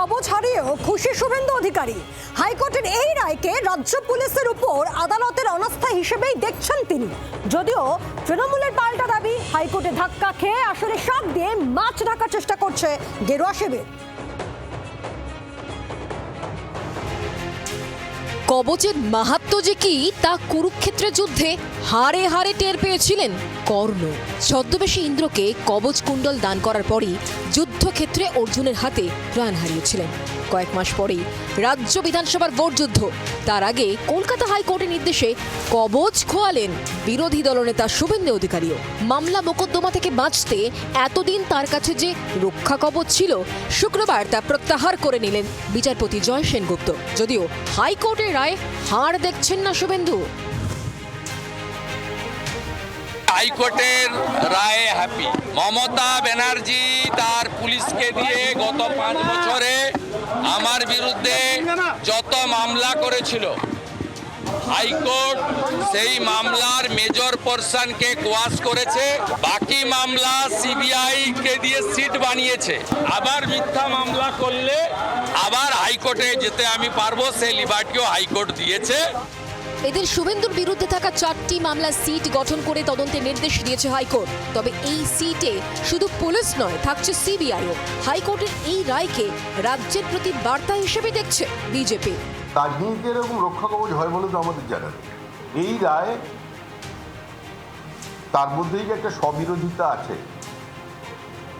কবচ হারিয়েও খুশি শুভেন্দু অধিকারী। হাইকোর্টের এই রায়কে রাজ্য পুলিশের উপর আদালতের অনাস্থা হিসেবেই দেখছেন তিনি। যদিও তৃণমূলের পাল্টা দাবি, হাইকোর্টে ধাক্কা খেয়ে আসলে শাক দিয়ে মাছ ঢাকার চেষ্টা করছে গেরুয়া শিবির। কবচের মাহাত্ম যে কি, তা কুরুক্ষেত্রের যুদ্ধে হারে হারে টের পেয়েছিলেন কর্ণ। ছদ্মবেশী ইন্দ্রকে কবচ কুণ্ডল দান করার পরই যুদ্ধক্ষেত্রে অর্জুনের হাতে প্রাণ হারিয়েছিলেন। কয়েক মাস পরেই রাজ্য বিধানসভার ভোট যুদ্ধ। তার আগে কলকাতা হাইকোর্টের নির্দেশে কবচ খোয়ালেন বিরোধী দলনেতা শুভেন্দু অধিকারীও। মামলা মোকদ্দমা থেকে বাঁচতে এতদিন তার কাছে যে রক্ষা কবচ ছিল, শুক্রবার তা প্রত্যাহার করে নিলেন বিচারপতি জয় সেনগুপ্ত। যদিও হাইকোর্টের রায় হার দেখছেন না শুভেন্দু। হাইকোর্টের রায়ে হ্যাপি মমতা ব্যানার্জি তার পুলিশকে দিয়ে গত পাঁচ বছরে আমার বিরুদ্ধে যত মামলা করেছিল, হাইকোর্ট সেই মামলার মেজর পোর্শনকে কোয়াশ করেছে, বাকি মামলা সিবিআই কে দিয়ে সিট বানিয়েছে। আবার মিথ্যা মামলা করলে আবার হাইকোর্টে যেতে আমি পারব, সেই লিবার্টিও হাইকোর্ট দিয়েছে। এদের শুভেন্দুর বিরুদ্ধে থাকা চারটি মামলা সিট গঠন করে তদন্তের নির্দেশ দিয়েছে হাইকোর্ট। তবে এই সিটে শুধু পুলিশ নয়, থাকছে সিবিআইও হাইকোর্টের এই রায়কে রাজ্যের প্রতি বার্তা হিসেবে দেখছে বিজেপি। রাজনীতিতে এরকম রক্ষা কবচ হয় বলে তো আমাদের জানা নেই। এই রায়, তার মধ্যেই যে একটা স্ববিরোধিতা আছে,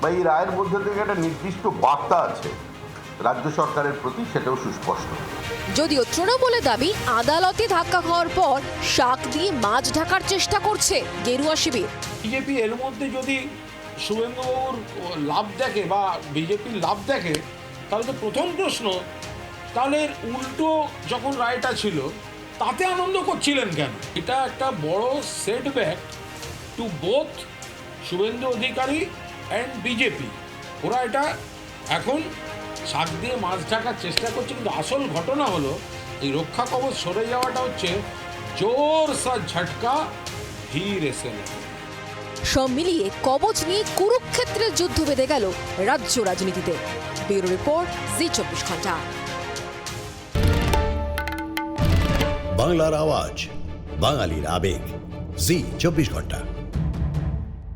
বা এই রায়ের মধ্যে থেকে একটা নির্দিষ্ট বার্তা আছে রাজ্য সরকারের প্রতি সেটাও সুস্পষ্ট। যদিও তৃণমূলের দাবি আদালতে ধাক্কা খাওয়ার পর শাক দিয়ে মাছ ঢাকার চেষ্টা করছে গেরুয়া শিবির। বিজেপি এর মধ্যে যদি শুভেন্দুবাবুর লাভ দেখে বা বিজেপির লাভ দেখে তাহলে তো প্রথম প্রশ্ন তাহলে উল্টো যখন রায়টা ছিল তাতে আনন্দ করছিলেন কেন? এটা একটা বড় setback to both Suvendu Adhikari and BJP ওরা এটা এখন শাক দিয়ে মাছ ঢাকার চেষ্টা করছে কিন্তু আসল ঘটনা হলো এই রক্ষা কবচ সরে যাওয়াটা হচ্ছে জোর সা ঝটকা ধীরে সে লাগে। সব মিলিয়ে কবচ নিয়ে কুরুক্ষেত্রের যুদ্ধ বেঁধে গেল রাজ্য রাজনীতিতে। ব্যুরো রিপোর্ট জি চব্বিশ ঘণ্টা। বাংলার আওয়াজ বাঙালির আবেগ জি চব্বিশ ঘণ্টা।